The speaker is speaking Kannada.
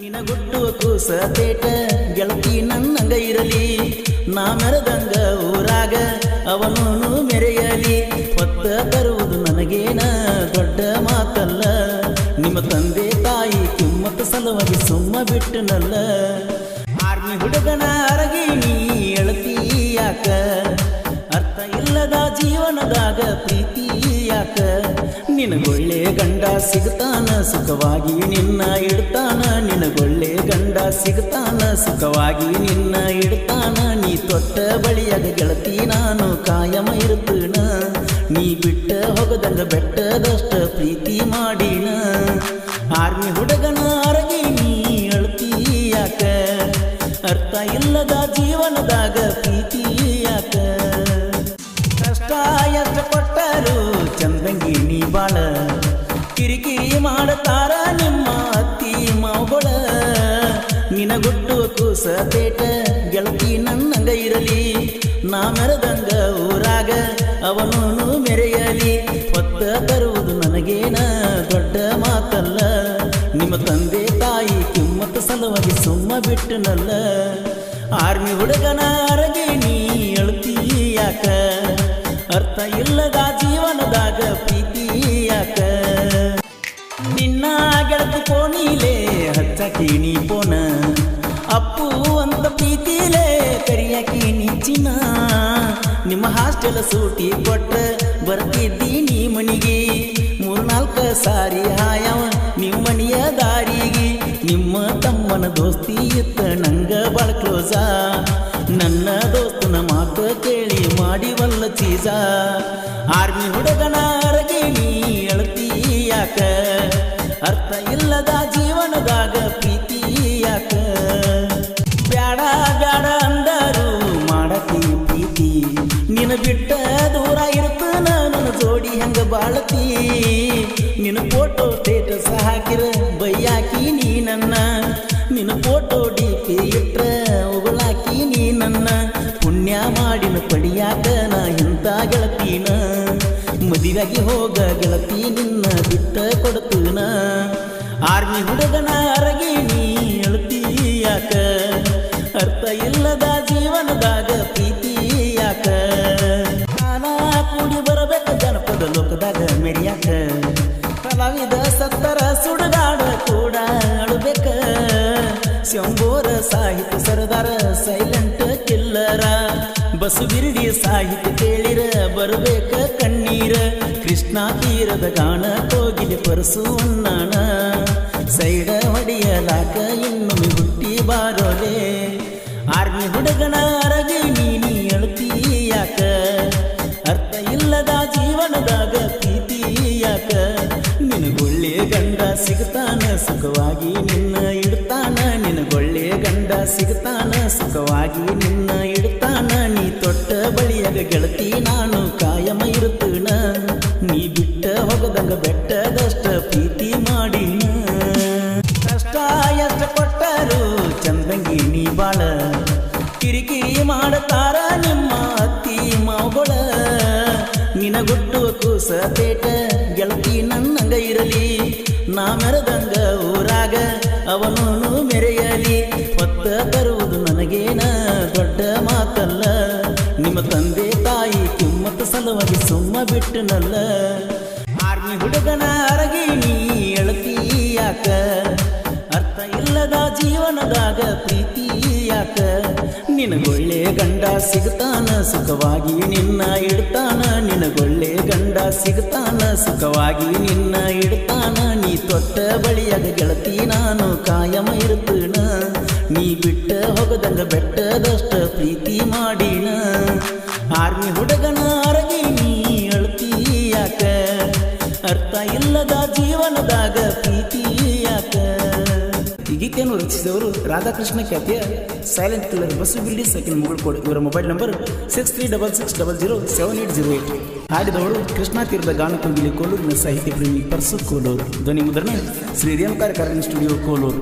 ನಿನಗುಟ್ಟುವ ಕೂಸ ಪೇಟ, ಗೆಳತಿ ನನ್ನಂಗ ಇರಲಿ. ನಾ ಮೆರೆದಂಗ ಊರಾಗ ಅವನು ಮೆರೆಯಲಿ. ಹೊತ್ತ ತರುವುದು ನನಗೇನ ದೊಡ್ಡ ಮಾತಲ್ಲ. ನಿಮ್ಮ ತಂದೆ ತಾಯಿ ಕಿಮ್ಮತ್ತ ಸಲುವಾಗಿ ಸುಮ್ಮ ಬಿಟ್ಟನಲ್ಲ. ಆರ್ಮಿ ಹುಡುಗನ ಅರಗಿ ನೀ ಎಳತಿ ಯಾಕ? ಅರ್ಥ ಇಲ್ಲದ ಜೀವನದಾಗ ಪ್ರೀತಿ ಯಾಕ? ನಿನಗೊಳ್ಳೆ ಗಂಡ ಸಿಗ್ತಾನ ಸುಖವಾಗಿ ನಿನ್ನ ಇಡ್ತಾನ ನಿನಗೊಳ್ಳೆ ಗಂಡ ಸಿಗ್ತಾನ ಸುಖವಾಗಿ ನಿನ್ನ ಇಡ್ತಾನ ನೀ ತೊಟ್ಟ ಬಳಿಯಾಗ ಗೆಳತಿ ನಾನು, ಕಾಯಮ ಇರ್ತೀನ ನೀ ಬಿಟ್ಟ ಹೋಗದಂಗ ಬೆಟ್ಟದಷ್ಟ ಪ್ರೀತಿ ಮಾಡಿನ? ಆರ್ಮಿ ಹುಡುಗನ ಬಾಳ. ಕಿರಿಕಿರಿ ಮಾಡತಾರ ನಿಮ್ಮ ಅತ್ತಿ ಮಾವುಗಳ ನಿನಗೊಟ್ಟು ಕೂಸ ಪೇಟ, ಗೆಳತಿ ನನ್ನಂಗ ಇರಲಿ. ನಾ ಮೆರೆದಂಗ ಊರಾಗ ಅವನು ಮೆರೆಯಲಿ. ಒತ್ತ ತರುವುದು ನನಗೇನ ದೊಡ್ಡ ಮಾತಲ್ಲ. ನಿಮ್ಮ ತಂದೆ ತಾಯಿ ಕಿಮ್ಮತ್ತ ಸಲುವಾಗಿ ಸುಮ್ಮ ಬಿಟ್ಟನಲ್ಲ. ಆರ್ಮಿ ಹುಡುಗನ ನೀ ಪೋನ. ಅಪ್ಪು ಅಂತ ಪ್ರೀತಿಲೇ ಕರಿಯಾಕಿ ನಿಚ್ಚಿನ ನಿಮ್ಮ ಹಾಸ್ಟೆಲ್ ಸೂಟಿ ಕೊಟ್ಟ ಬರ್ತಿದ್ದೀನಿ ಮನಿಗೆ. ಮೂರ್ನಾಲ್ಕ ಸಾರಿ ಹಾಯವ ನಿಮ್ಮನಿಯ ದಾರಿಗೆ. ನಿಮ್ಮ ತಮ್ಮನ ದೋಸ್ತಿ ಇತ್ತ ನಂಗ ಬಾಳ ಕ್ಲೋಸ. ನನ್ನ ದೋಸ್ತನ ಮಾತು ಕೇಳಿ ಮಾಡಿವಲ್ಲ ಚೀಸ. ಆರ್ಮಿ ಹುಡುಗನ ಹಾಕಿರ, ಬೈಯಾಕಿ ನೀ ನನ್ನ. ನಿನ್ನ ಫೋಟೋ ಡಿ ಪಿ ಇಟ್ರ ಉಗುಳಾಕಿ ನೀ ನನ್ನ. ಪುಣ್ಯ ಮಾಡಿನ ಪಡಿಯಾಕ ನಾ ಇಂಥ ಗೆಳತೀನ. ಮದುವೆಗೆ ಹೋಗ ಗೆಳತಿ ನಿನ್ನ ಬಿಟ್ಟ ಕೊಡ್ತೀನ. ಆರ್ಮಿ ಹುಡುಗನ ಅರಗಿ ನೀ ಅಳ್ತಿ ಯಾಕ? ಅರ್ಥ ಇಲ್ಲದ ಜೀವನದಾಗ ಪ್ರೀತಿ ಯಾಕ? ನಾನಾ ಕೂಡಿ ಬರಬೇಕು ಜನಪದ ಲೋಕದಾಗ ಮೆರಿಯಾಕ. ಕಲಾವಿದ ಸತ್ತರ ಸುಡಗಾಡ ಕೂಡ ಅಳಬೇಕ. ಶಂಬೋರ ಸಾಹಿತ್ಯ ಸರದಾರ ಸೈಲೆಂಟ್ ಕಿಲ್ಲರ ಬಸುಗಿರಡಿ ಸಾಹಿತ್ಯ ಕೇಳಿರ, ಬರಬೇಕ ಕಣ್ಣೀರ. ಕೃಷ್ಣ ತೀರದ ಗಾಣ ಕೋಗಿಲೆ ಪರಸು ಅಣ್ಣಾಣ ಸೈಡ ಹೊಡೆಯಲಾಕ ಇನ್ನೊಮ್ಮೆ ಹುಟ್ಟಿ ಬಾರೋಲೆ. ಆರ್ಮಿ ಹುಡುಗನ ಸಿಗ್ತಾನ ಸುಖವಾಗಿ ನಿನ್ನ ಇಡ್ತಾನ ನಿನಗೊಳ್ಳೆ ಗಂಡ ಸಿಗ್ತಾನ ಸುಖವಾಗಿ ನಿನ್ನ ಇಡ್ತಾನ ನೀ ತೊಟ್ಟ ಬಳಿಯಾಗ ಗೆಳತಿ ನಾನು, ಕಾಯಮ ಇರುತ್ತಣ ನೀ ಬಿಟ್ಟ ಹೋಗದಂಗ ಬೆಟ್ಟದಷ್ಟ ಪ್ರೀತಿ ಮಾಡಿನ. ಕಷ್ಟ ಎಷ್ಟ ಕೊಟ್ಟರು ಚಂದಂಗಿ ನೀ ಬಾಳ. ಕಿರಿಕಿರಿ ಮಾಡತಾರ ನಿಮ್ಮ ಅತ್ತಿ ಮಾವುಗಳ. ನಿನಗುಟ್ಟುವ ಕೂಸ ಬೇಟ ಗೆಳತಿ ನನ್ನಂಗ ಇರಲಿ. ನಾ ಮೆರೆದಂಗ ಊರಾಗ ಅವನು ಮೆರೆಯಲಿ, ಹೊತ್ತ ತರುವುದು ನನಗೇನ ದೊಡ್ಡ ಮಾತಲ್ಲ. ನಿಮ್ಮ ತಂದೆ ತಾಯಿ ಕಿಮ್ಮತ್ತ ಸಲುವಾಗಿ ಸುಮ್ಮ ಬಿಟ್ಟನಲ್ಲ. ಆರ್ಮಿ ಹುಡುಗನ ಅರಗಿ ನೀ ಎಳತಿ ಯಾಕ? ಅರ್ಥ ಇಲ್ಲದ ಜೀವನದಾಗ ಪ್ರೀತಿ ಯಾಕ? ನಿನಗೊಳ್ಳೆ ಗಂಡ ಸಿಗ್ತಾನ ಸುಖವಾಗಿ ನಿನ್ನ ಇಡ್ತಾನ. ನಿನಗೊಳ್ಳೆ ಗಂಡ ಸಿಗ್ತಾನ ಸುಖವಾಗಿ ನಿನ್ನ ಇಡ್ತಾನ. ನೀ ತೊಟ್ಟ ಬಳಿಯಾಗ ಗೆಳತಿ ನಾನು ಕಾಯಮ ಇರ್ತೀನ ನೀ ಬಿಟ್ಟ ಹೋಗದಂಗ ಬೆಟ್ಟದಷ್ಟ ಪ್ರೀತಿ ಮಾಡಿನ? ಆರ್ಮಿ ಹುಡುಗನ ಅರಗಿ ನೀ ಅಳ್ತಿ ಯಾಕ? ಅರ್ಥ ಇಲ್ಲದ ಗೀತೆಯನ್ನು ರಚಿಸಿದವರು ರಾಧಾಕೃಷ್ಣ ಖ್ಯಾತಿಯ ಸೈಲೆಂಟ್ ಕಿಲ್ಲರ್ ಬಸ್ಸು ಬಿಲ್ಡಿ ಮುಗುಳು ಕೋಡ್. ಇವರ mobile number six three double six double zero seven eight zero eight ಹಾಡಿದವರು Krishna ತೀರದ ಗಾನಕುಂಬಿಲಿ ಕೋಲೂರಿನ ಸಾಹಿತ್ಯ ಪ್ರೇಮಿ ಪರ್ಸು ಕೋಲೂರು. ಧ್ವನಿ ಮುದ್ರಣ ಶ್ರೀ ರೇಮಕಾರ ಕಾರಣ ಸ್ಟುಡಿಯೋ ಕೋಲೂರು.